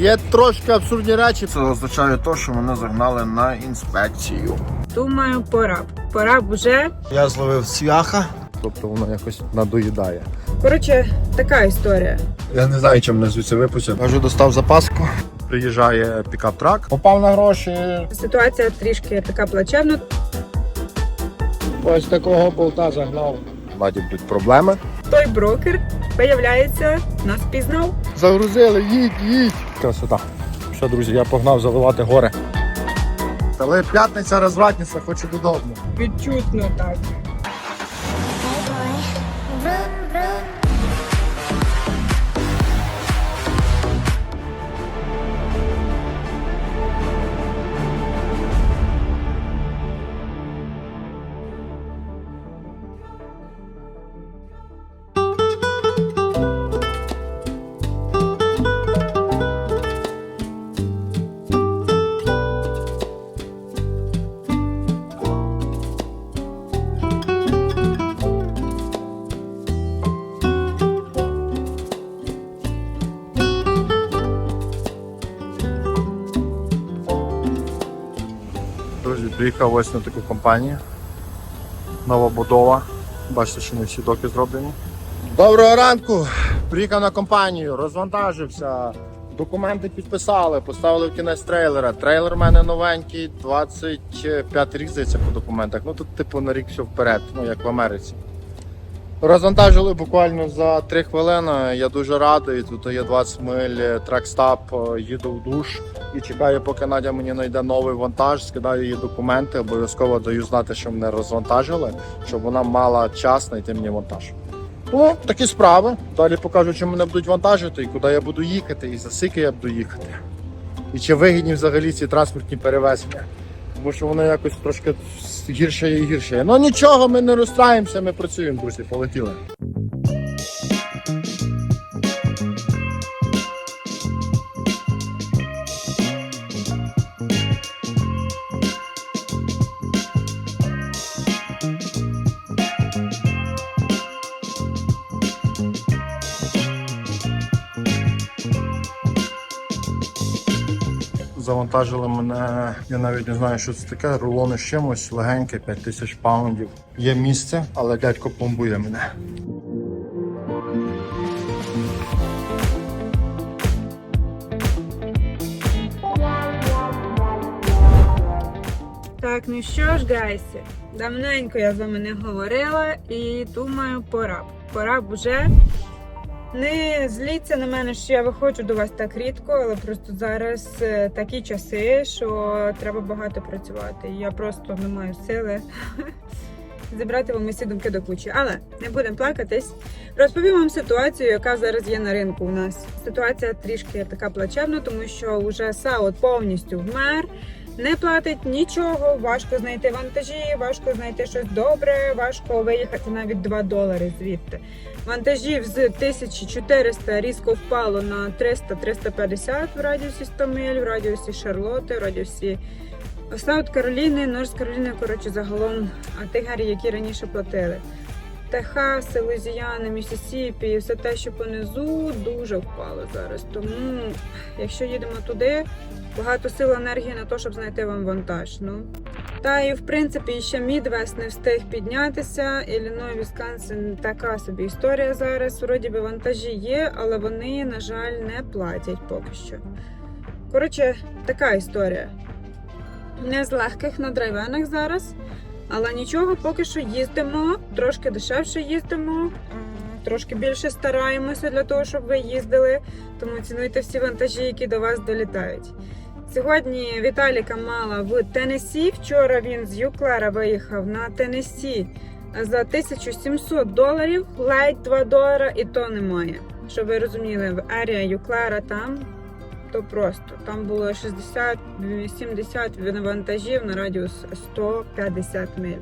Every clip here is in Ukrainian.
Є трошки абсурдні речі. Це означає те, що мене загнали на інспекцію. Думаю, пора б. Пора б уже. Я зловив цвяха, тобто воно якось надоїдає. Коротше, така історія. Я не знаю, чим мене звідси випустять. Я вже достав запаску. Приїжджає пікап-трак. Попав на гроші. Ситуація трішки така плачевна. Ось такого болта загнав. Ладі будуть проблеми. Той брокер, виявляється, нас пізнав. Загрузили, їдь, їдь. Красота. Що, друзі, я погнав заливати гори. Але п'ятниця розвратниця, хочу додому. Відчутно так. Приїхав ось на таку компанію. Нова будова. Бачите, що не всі доки зроблені. Доброго ранку! Приїхав на компанію, розвантажився. Документи підписали, поставили в кінець трейлера. Трейлер у мене новенький, 25 рік здається по документах. Ну тут типу на рік все вперед, ну як в Америці. Розвантажили буквально за 3 хвилини. Я дуже радий. Тут є 20 миль тракстап, їду в душ і чекаю, поки Надя мені знайде новий вантаж, скидаю її документи. Обов'язково даю знати, що мене розвантажили, щоб вона мала час знайти мені вантаж. Ну, такі справи. Далі покажу, чи мене будуть вантажити і куди я буду їхати, і за скільки я буду їхати. І чи вигідні взагалі ці транспортні перевезення. Тому що воно якось трошки гірше і гірше. Ну нічого, ми не розстраємося, ми працюємо, друзі, полетіли. Завантажили мене, я навіть не знаю, що це таке, рулони з чимось, легеньке, 5 тисяч паундів. Є місце, але дядько пломбує мене. Так, ну що ж, гайси, давненько я з вами не говорила і думаю, пора. Пора б уже. Не зліться на мене, що я виходжу до вас так рідко, але просто зараз е, такі часи, що треба багато працювати. Я просто не маю сили зібрати вам усі думки до кучі. Але не будемо плакатись. Розповім вам ситуацію, яка зараз є на ринку у нас. Ситуація трішки така плачевна, тому що вже САУ повністю вмер. Не платить нічого, важко знайти вантажі, важко знайти щось добре, важко виїхати навіть 2 долари звідти. Вантажів з 1400 різко впало на 300-350 в радіусі 100 миль, в радіусі Шарлотти, в радіусі Саут Кароліни, Норс Кароліни, коротше, загалом а тих гарі, які раніше платили. Техаси, Луїзіана, Місісіпі, все те, що понизу, дуже впало зараз. Тому, якщо їдемо туди, багато сил енергії на те, щоб знайти вам вантаж. Ну. Та і в принципі ще Мідвест не встиг піднятися. Ілліной, Вісконсин така собі історія зараз. Вроді би вантажі є, але вони, на жаль, не платять поки що. Коротше, така історія. Не з легких на драйвенах зараз. Але нічого, поки що їздимо, трошки дешевше їздимо, трошки більше стараємося для того, щоб ви їздили. Тому цінуйте всі вантажі, які до вас долітають. Сьогодні Віталіка мала в Теннессі. Вчора він з Юклера виїхав на Теннессі за 1700 доларів, ледь 2 долара, і то немає. Щоб ви розуміли, в Ерія Юклера там то просто. Там було 60-70 вантажів на радіус 150 миль.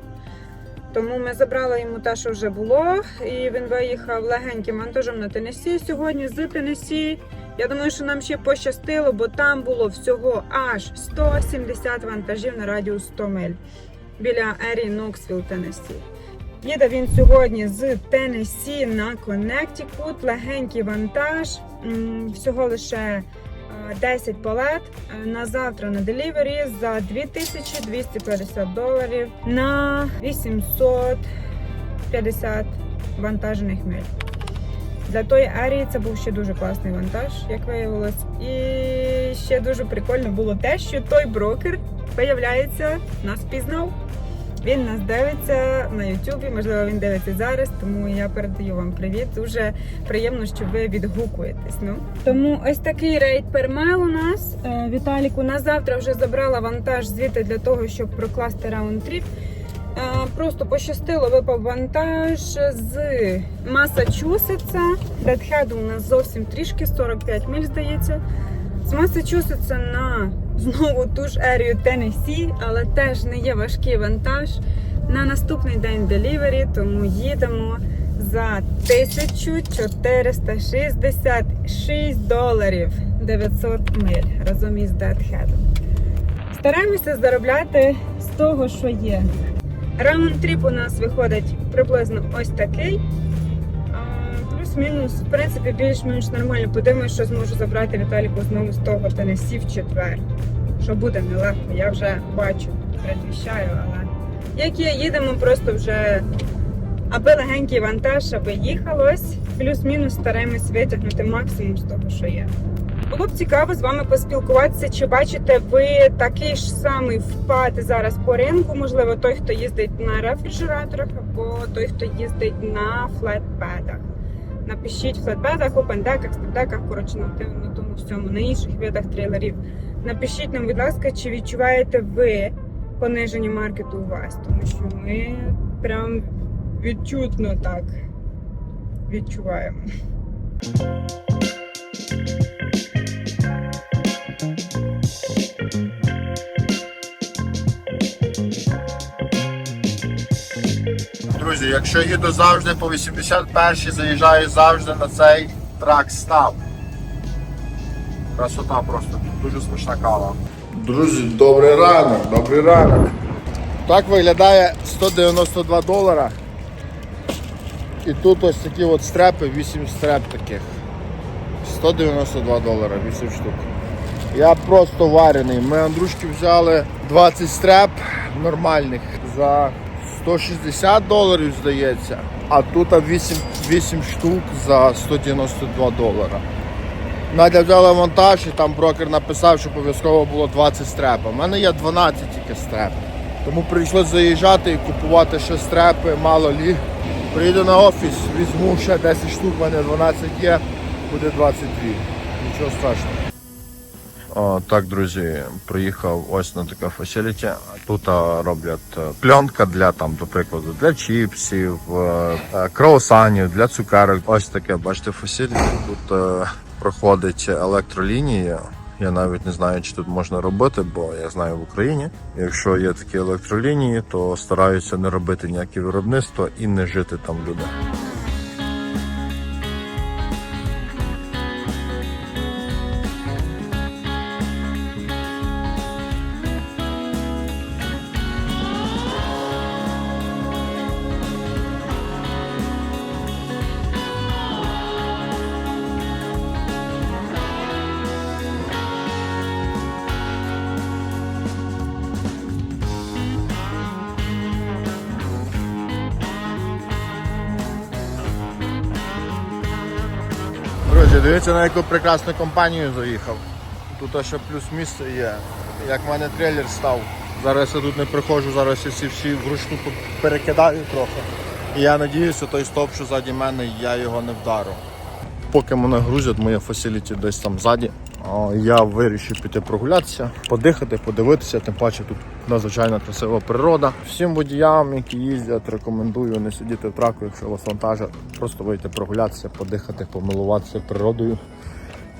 Тому ми забрали йому те, що вже було, і він виїхав легеньким вантажем на Теннессі сьогодні з Теннессі. Я думаю, що нам ще пощастило, бо там було всього аж 170 вантажів на радіус 100 миль біля Ері Ноксвіл, Теннессі. Їде він сьогодні з Теннессі на Коннектикут, легенький вантаж, всього лише 10 палет е, на завтра на делівері за 2250 доларів на 850 вантажених миль. Для тої арії це був ще дуже класний вантаж, як виявилось. І ще дуже прикольно було те, що той брокер, виявляється, нас пізнав. Він нас дивиться на Ютубі, можливо, він дивиться зараз, тому я передаю вам привіт. Дуже приємно, що ви відгукуєтесь. Ну тому ось такий рейд пермел у нас. Е, Віталік у нас завтра вже забрала вантаж звідти для того, щоб прокласти раунд-тріп. Е, Просто пощастило, випав вантаж з Масачусетса. Дедхеду у нас зовсім трішки, 45 миль, здається. З Масачусетса на знову ту ж ерію Теннессі, але теж не є важкий вантаж. На наступний день делівері, тому їдемо за 1466 доларів 900 миль разом із Дедхедом. Стараємося заробляти з того, що є. Раунд-тріп у нас виходить приблизно ось такий. Плюс-мінус, в принципі, більш-менш нормально. Подивимось, що зможу забрати Віталіку знову з того Теннессі в четвер. Що буде нелегко, я вже бачу, предвіщаю, але як є, їдемо просто вже аби легенький вантаж, аби їхалось. Плюс-мінус стараємось витягнути максимум з того, що є. Було б цікаво з вами поспілкуватися, чи бачите ви такий ж самий впад зараз по ринку, можливо, той, хто їздить на рефрижераторах, або той, хто їздить на флетпедах. Напишіть в флетбезах, опендеках, степдеках, коротше, на тому всьому, на інших видах трейлерів. Напишіть нам, будь ласка, чи відчуваєте ви пониження маркету у вас, тому що ми прям відчутно так відчуваємо. Друзі, якщо їду завжди по 81 заїжджаю завжди на цей трак став. Красота просто, дуже смачна кава. Друзі, добрий ранок, добрий ранок. Так виглядає 192 долара. І тут ось такі от стрепи, 8 стреп таких. 192 долара, 8 штук. Я просто варений. Ми Андрушки взяли 20 стреп нормальних за 160 доларів, здається. А тут 8, 8 штук за 192 долара. Надя взяла монтаж і там брокер написав, що обов'язково було 20 стреп. У мене є 12 тільки стреп. Тому прийшлося заїжджати і купувати ще стрепи, мало лі. Приїду на офіс, візьму ще 10 штук, у мене 12 є, буде 22. Нічого страшного. О, так, друзі, приїхав ось на таке фасиліті. Тут роблять е, пленка для там, до прикладу, для чіпсів, е, е, для цукерок. Ось таке, бачите, фасиліті. Тут е, проходить електролінія. Я навіть не знаю, чи тут можна робити, бо я знаю в Україні. Якщо є такі електролінії, то стараються не робити ніяке виробництво і не жити там люди. Друзі, дивіться на яку прекрасну компанію заїхав. Тут ще плюс місце є. Як в мене трейлер став. Зараз я тут не приходжу, зараз я ці всі вручну перекидаю трохи. І я сподіваюся, той стоп, що ззаді мене, я його не вдарю. Поки мене грузять, моє фасіліті десь там ззаді. Я вирішив піти прогулятися, подихати, подивитися, тим паче тут надзвичайно красива природа. Всім водіям, які їздять, рекомендую не сидіти в траку, якщо у вас вантажа, просто вийти прогулятися, подихати, помилуватися природою,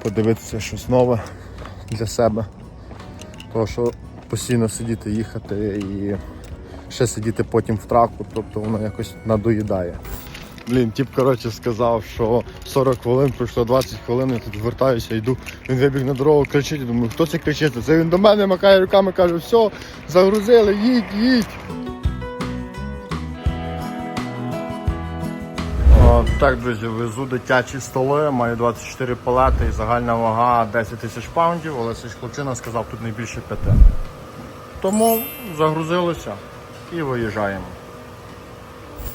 подивитися щось нове для себе. Тому що постійно сидіти, їхати і ще сидіти потім в траку, тобто воно якось надоїдає. Блін, тіп, коротше, сказав, що 40 хвилин, пройшло 20 хвилин, я тут вертаюся, йду. Він вибіг на дорогу, кричить, я думаю, хто це кричить? Це він до мене макає руками, каже, все, загрузили, їдь, їдь. О, так, друзі, везу дитячі столи, маю 24 палети і загальна вага 10 тисяч паундів, але цей хлопчина сказав, тут не більше п'яти. Тому загрузилися і виїжджаємо.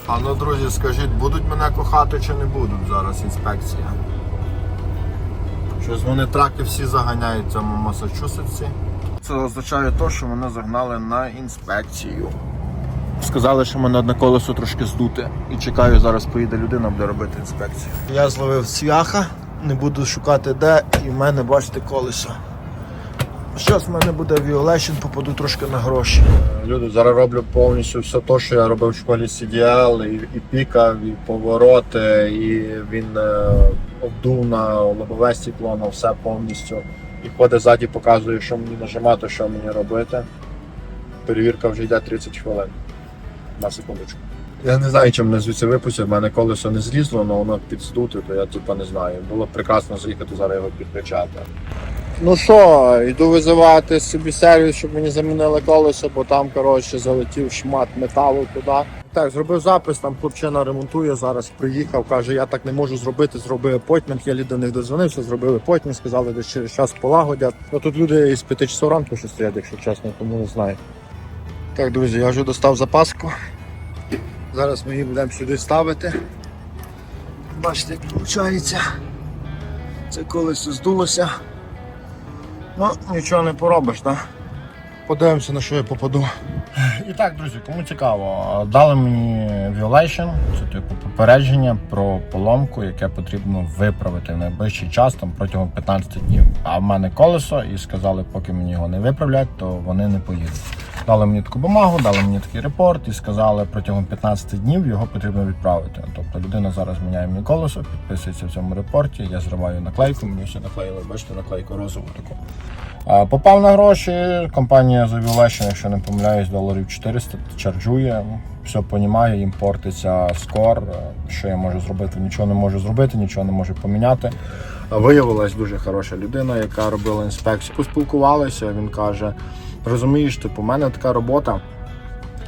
А ну, друзі, скажіть, будуть мене кохати чи не будуть зараз інспекція? Щось вони траки всі заганяють в цьому Масачусетсі. Це означає те, що мене загнали на інспекцію. Сказали, що мене одне колесо трошки здуте. І чекаю, зараз поїде людина, буде робити інспекцію. Я зловив цвяха, не буду шукати де, і в мене, бачите, колесо. Щось в мене буде Violation, попаду трошки на гроші. Люди, зараз роблю повністю все те, що я робив в школі CDL, і, і пікав, і повороти, і він е, обдув на лобове стекло, на все повністю. І ходить ззаді, показує, що мені нажимати, що мені робити. Перевірка вже йде 30 хвилин. На секундочку. Я не знаю, чим мене звідси випустять, в мене колесо не злізло, але воно підздуте, то я типа не знаю. Було прекрасно заїхати зараз його підкричати. Ну що, йду визивати собі сервіс, щоб мені замінили колесо, бо там, коротше, залетів шмат металу туди. Так, зробив запис, там хлопчина ремонтує, зараз приїхав, каже, я так не можу зробити, зроби апойтмент. Я до них дозвонився, зробили апойтмент, сказали, десь через час полагодять. Ну тут люди із 5 часов ранку ще стоять, якщо чесно, тому не знаю. Так, друзі, я вже достав запаску. Зараз ми її будемо сюди ставити. Бачите, як виходить. Це колесо здулося. Ну, нічого не поробиш, так? Подивимося, на що я попаду. І так, друзі, кому цікаво, дали мені Violation, це типу попередження про поломку, яке потрібно виправити в найближчий час, там протягом 15 днів. А в мене колесо, і сказали, поки мені його не виправлять, то вони не поїдуть. Дали мені таку бумагу, дали мені такий репорт і сказали, протягом 15 днів його потрібно відправити. Тобто людина зараз міняє мені колесо, підписується в цьому репорті, я зриваю наклейку, мені все наклеїли, бачите, наклейку розову таку. Попав на гроші, компанія за Violation, якщо не помиляюсь, доларів 400 чарджує. Все понімаю, їм портиться скор. Що я можу зробити? Нічого не можу зробити, нічого не можу поміняти. Виявилась дуже хороша людина, яка робила інспекцію. Поспілкувалися, він каже: розумієш, типу, у мене така робота.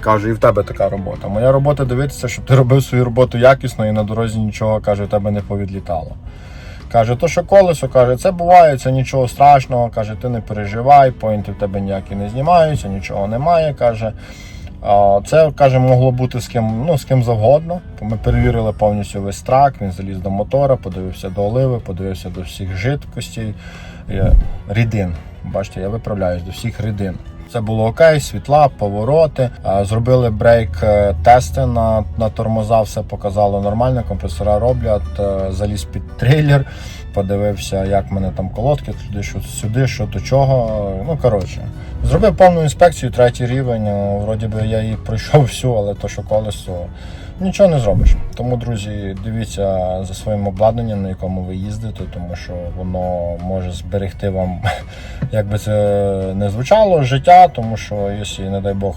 Каже, і в тебе така робота. Моя робота дивитися, щоб ти робив свою роботу якісно і на дорозі нічого каже, в тебе не повідлітало. Каже, то що колесо, каже, це буває, це нічого страшного. Каже, ти не переживай, поінти в тебе ніякі не знімаються, нічого немає. Каже, це каже, могло бути з ким, ну, з ким завгодно. Ми перевірили повністю весь трак, він заліз до мотора, подивився до оливи, подивився до всіх жидкостей, е, рідин. Бачите, я виправляюсь до всіх рідин. Це було окей, світла, повороти. Зробили брейк е, на, на тормоза, все показало нормально, компресора роблять, е, заліз під трейлер, подивився, як в мене там колодки, туди, що сюди, що до чого. Ну коротше, зробив повну інспекцію, третій рівень. е, Вроді би я її пройшов всю, але то, що колесо. Нічого не зробиш. Тому, друзі, дивіться за своїм обладнанням, на якому ви їздите, тому що воно може зберегти вам, як би це не звучало, життя, тому що якщо, не дай Бог,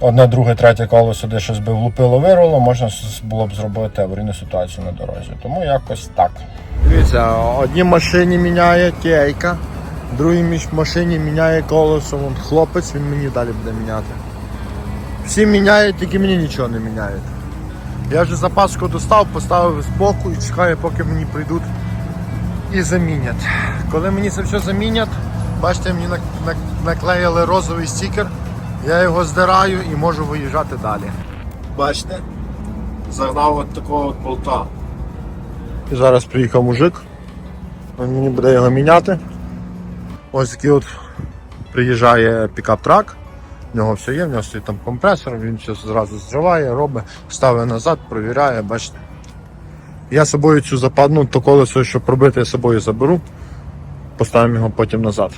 одне, друге, третє колесо де щось би влупило, вирвало, можна було б зробити аварійну ситуацію на дорозі. Тому якось так. Дивіться, одній машині міняє кейка, другій машині міняє колесо, вон хлопець, він мені далі буде міняти. Всі міняють, тільки мені нічого не міняють. Я вже запаску достав, поставив збоку і чекаю, поки мені прийдуть і замінять. Коли мені це все замінять, бачите, мені нак- нак- наклеїли розовий стікер, я його здираю і можу виїжджати далі. Бачите? Загнав от такого от болта. І зараз приїхав мужик, він мені буде його міняти. Ось такий от приїжджає пікап-трак. В нього все є, в нього стоїть там компресор, він все зразу зриває, робить, ставить назад, провіряє, бачите. Я собою цю западну, то колесо, щоб пробити, я собою заберу, поставимо його потім назад.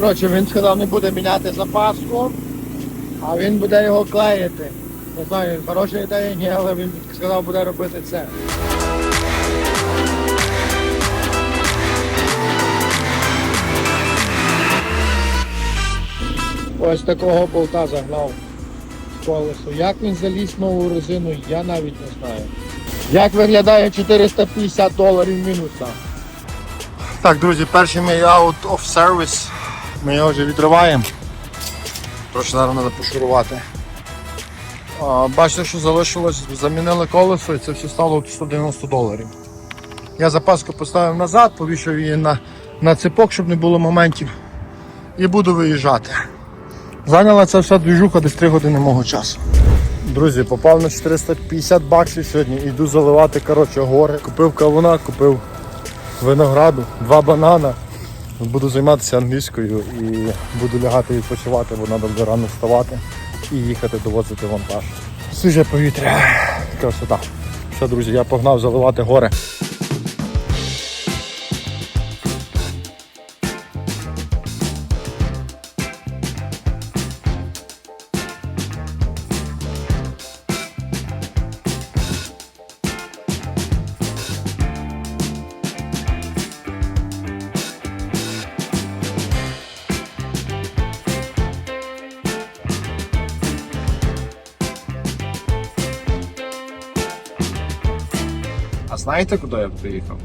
Коротше, він сказав, не буде міняти запаску, а він буде його клеїти. Не знаю, хороша ідея, ні, але він сказав, буде робити це. Ось такого болта загнав в колесо. Як він заліз в нову резину, я навіть не знаю. Як виглядає 450 доларів мінуса? Так, друзі, перший мій out of service. Ми його вже відриваємо. Трошки зараз треба пошурувати. Бачите, що залишилось, замінили колесо і це все стало 190 доларів. Я запаску поставив назад, повішав її на, на цепок, щоб не було моментів. І буду виїжджати. Зайняла ця вся двіжуха десь 3 години мого часу. Друзі, попав на 450 баксів сьогодні, йду заливати коротше, гори. Купив кавуна, купив винограду, два банана. Буду займатися англійською і буду лягати відпочивати, бо треба вже рано вставати і їхати довозити вантаж. Свіже повітря. Красота. Все, друзі, я погнав заливати гори. Знаєте, куди я приїхав?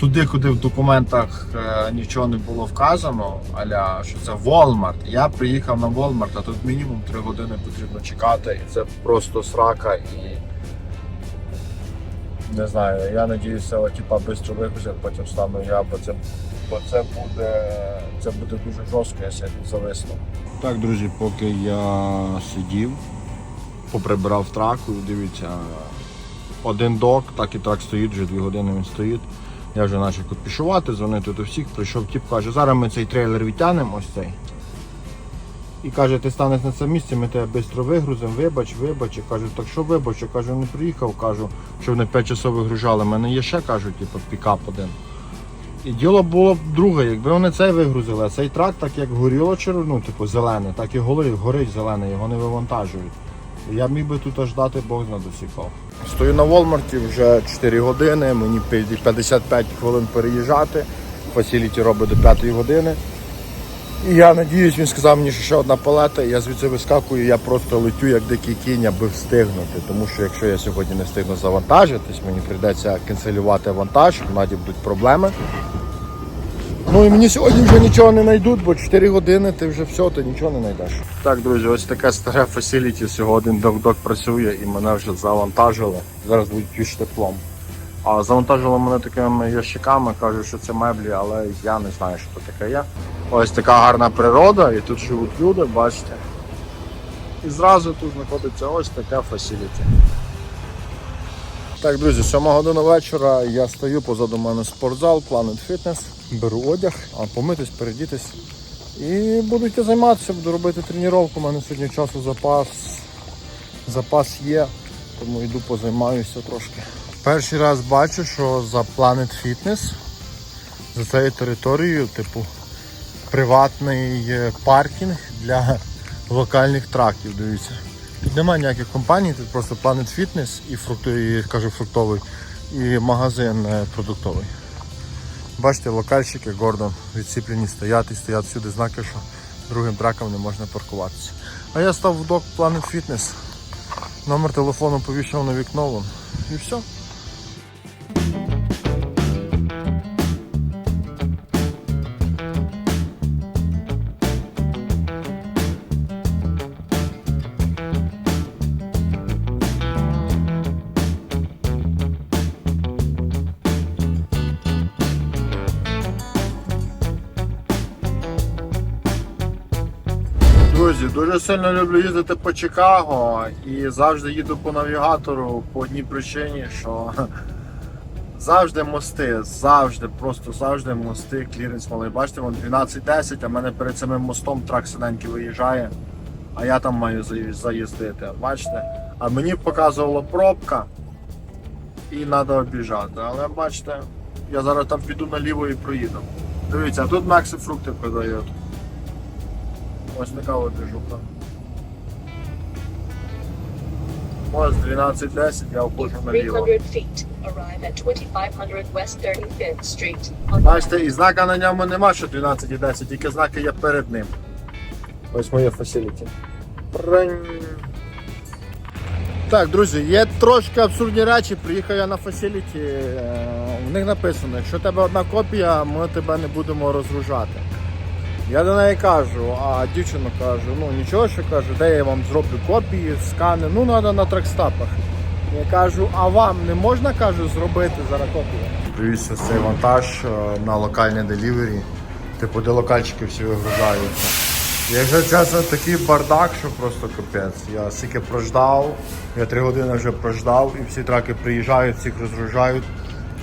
Туди, куди в документах е, нічого не було вказано, аля що це Walmart. Я приїхав на Walmart, а тут мінімум 3 години потрібно чекати, і це просто срака і. Не знаю, я надіюся, типа швидко вигрузять, потім стану я, бо це, бо це буде це буде дуже жорстко, я сьогодні зависну. Так, друзі, поки я сидів, поприбирав траку, дивіться, один док, так і трак стоїть, вже дві години він стоїть. Я вже почав копішувати, дзвонити до всіх, прийшов тіп, каже, зараз ми цей трейлер відтягнемо, ось цей. І каже, ти станеш на це місце, ми тебе швидко вигрузимо, вибач, вибач. І кажу, так що вибач, я кажу, не приїхав, кажу, що вони 5 часов вигружали. У мене є ще, кажу, типу, пікап один. І діло було б друге, якби вони цей вигрузили, а цей трак, так як горіло ну, типу, зелене, так і горить, зелене, його не вивантажують. Я міг би тут аж дати Бог зна досікав. Стою на Волмарті вже 4 години, мені 55 хвилин переїжджати. Фасіліті робить до 5 години. І я надіюсь, він сказав мені, що ще одна палета, я звідси вискакую, я просто летю як дикий кінь, аби встигнути. Тому що якщо я сьогодні не встигну завантажитись, мені прийдеться канцелювати вантаж, в наді будуть проблеми. Ну і мені сьогодні вже нічого не знайдуть, бо 4 години ти вже все, ти нічого не знайдеш. Так, друзі, ось таке старе фасиліті. Всього один док-док працює і мене вже завантажили. Зараз будуть піш теплом. А завантажили мене такими ящиками, кажуть, що це меблі, але я не знаю, що це таке є. Ось така гарна природа, і тут живуть люди, бачите. І зразу тут знаходиться ось таке фасиліті. Так, друзі, 7 година вечора я стою позаду мене спортзал, Planet Fitness, беру одяг, а помитись, передітись. І буду йти займатися, буду робити тренування. У мене сьогодні часу запас. Запас є, тому йду позаймаюся трошки. Перший раз бачу, що за Planet Fitness, за цією територією, типу, приватний паркінг для локальних траків. Дивіться. Тут немає ніяких компаній, тут просто Planet Fitness і, фрукт, і кажу, фруктовий, і магазин е, продуктовий. Бачите, локальщики Гордон відсіплені стоять і стоять всюди знаки, що другим тракам не можна паркуватися. А я став в док Planet Fitness. Номер телефону повішав на вікно вон. і все. Дуже сильно люблю їздити по Чикаго і завжди їду по навігатору по одній причині, що завжди мости, завжди, просто завжди мости, кліренс малий. Бачите, вон 12-10, а мене перед самим мостом трак синенький виїжджає, а я там маю заїздити. Бачите? А мені показувала пробка і треба обіжати. Але бачите, я зараз там піду наліво і проїду. Дивіться, а тут Макси фрукти продають. Ось така от движуха. Ось 12.10, я входжу наліво. 300 feet. Arrive at 2500 West 35th Street. On Бачите, і знака на ньому нема, що 12.10, тільки знаки є перед ним. Ось моє фасиліті. Так, друзі, є трошки абсурдні речі. Приїхав я на фасиліті. В них написано, якщо тебе одна копія, ми тебе не будемо розгружати. Я до неї кажу, а дівчина каже, ну нічого, що каже, де я вам зроблю копії, скани, ну треба на тракстапах. Я кажу, а вам не можна кажу, зробити зараз копію? Привізся цей вантаж е, на локальне делівері. Типу, де локальчики всі вигружаються. Якщо чесно, такий бардак, що просто капець. Я стільки прождав, я три години вже прождав, і всі траки приїжджають, всіх розгружають.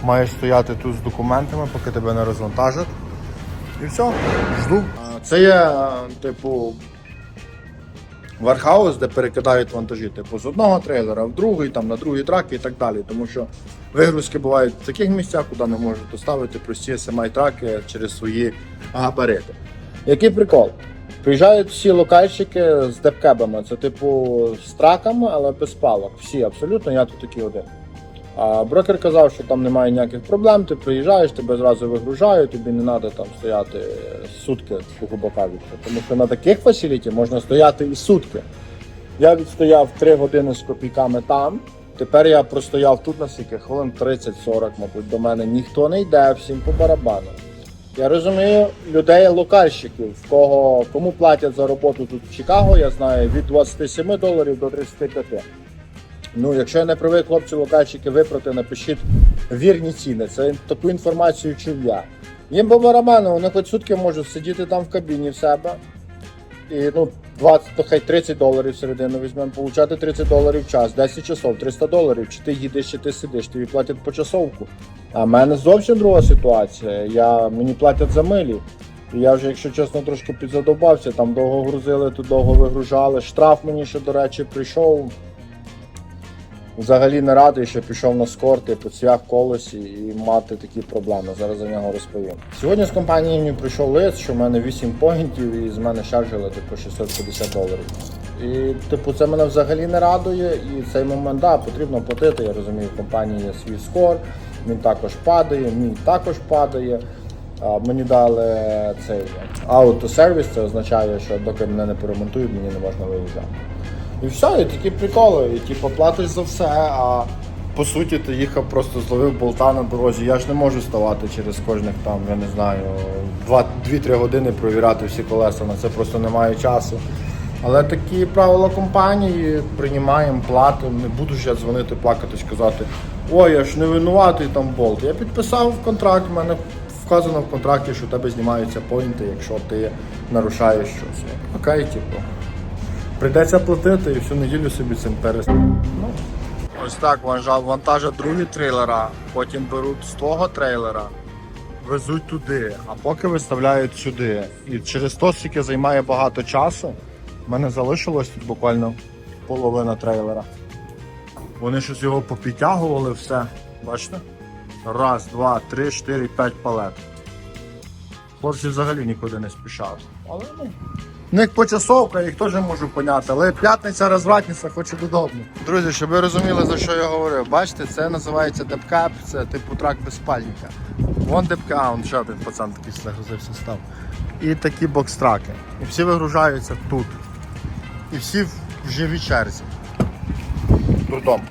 Маєш стояти тут з документами, поки тебе не розвантажать. І все, жду. Це є, типу, вархаус, де перекидають вантажі, типу, з одного трейлера в другий, там, на другий траки і так далі. Тому що вигрузки бувають в таких місцях, куди не можуть доставити прості smi траки через свої габарити. Який прикол? Приїжджають всі локальщики з депкебами, це типу з траками, але без палок. Всі абсолютно, я тут такий один. А брокер казав, що там немає ніяких проблем, ти приїжджаєш, тебе зразу вигружають, тобі не треба там стояти сутки, грубо кажучи. Тому що на таких фасиліті можна стояти і сутки. Я відстояв 3 години з копійками там. Тепер я простояв тут на скільки хвилин 30-40, мабуть, до мене ніхто не йде, всім по барабану. Я розумію людей локальщиків, кого кому платять за роботу тут в Чикаго, я знаю від 27 доларів до 35. Ну, якщо я не привик хлопці локальщики виправити, напишіть вірні ціни. Це таку інформацію чув я. Їм по барабану, вони хоч сутки можуть сидіти там в кабіні в себе. І ну, 20, то хай 30 доларів середину візьмемо, получати 30 доларів в час, 10 часов, 300 доларів. Чи ти їдеш, чи ти сидиш, тобі платять почасовку. А в мене зовсім друга ситуація. Я, мені платять за милі. І я вже, якщо чесно, трошки підзадобався, там довго грузили, тут довго вигружали. Штраф мені ще, до речі, прийшов. Взагалі не радий, що пішов на скорти по цвях колесі і мати такі проблеми. Зараз за нього розповім. Сьогодні з компанії мені прийшов лист, що в мене 8 поінтів і з мене шаржили типу 650 доларів. І типу це мене взагалі не радує. І цей момент да, потрібно платити. Я розумію, в компанії є свій скор, він також падає, мій також падає. Мені дали цей аутосервіс, це означає, що доки мене не поремонтують, мені не можна виїжджати. І все, і такі приколи. І типу платиш за все, а по суті ти їхав просто зловив болта на дорозі. Я ж не можу ставати через кожних там, я не знаю, 2-3 години провіряти всі колеса. На це просто немає часу. Але такі правила компанії приймаємо, платимо. Не буду ж я дзвонити, плакати, сказати, ой, я ж не винуватий там болт. Я підписав контракт, в мене вказано в контракті, що у тебе знімаються поінти, якщо ти нарушаєш щось. Окей, типу. Прийдеться платити і всю неділю собі цим перестати. Ну, ось так вантажа- вантажать другі трейлера, потім беруть з того трейлера, везуть туди, а поки виставляють сюди. І через то стільки займає багато часу. У мене залишилось тут буквально половина трейлера. Вони щось його попідтягували, все. Бачите? Раз, два, три, чотири, п'ять палет. Хлопці взагалі нікуди не спішали. Але ну. В них почасовка, їх теж можу поняти, але п'ятниця розвратниця хоче додому. Друзі, щоб ви розуміли, за що я говорив, бачите, це називається депкап, це типу трак без спальника. Вон депка, а ще один пацан такий загрузився став. І такі бокстраки. І всі вигружаються тут. І всі в живій черзі. Трудом.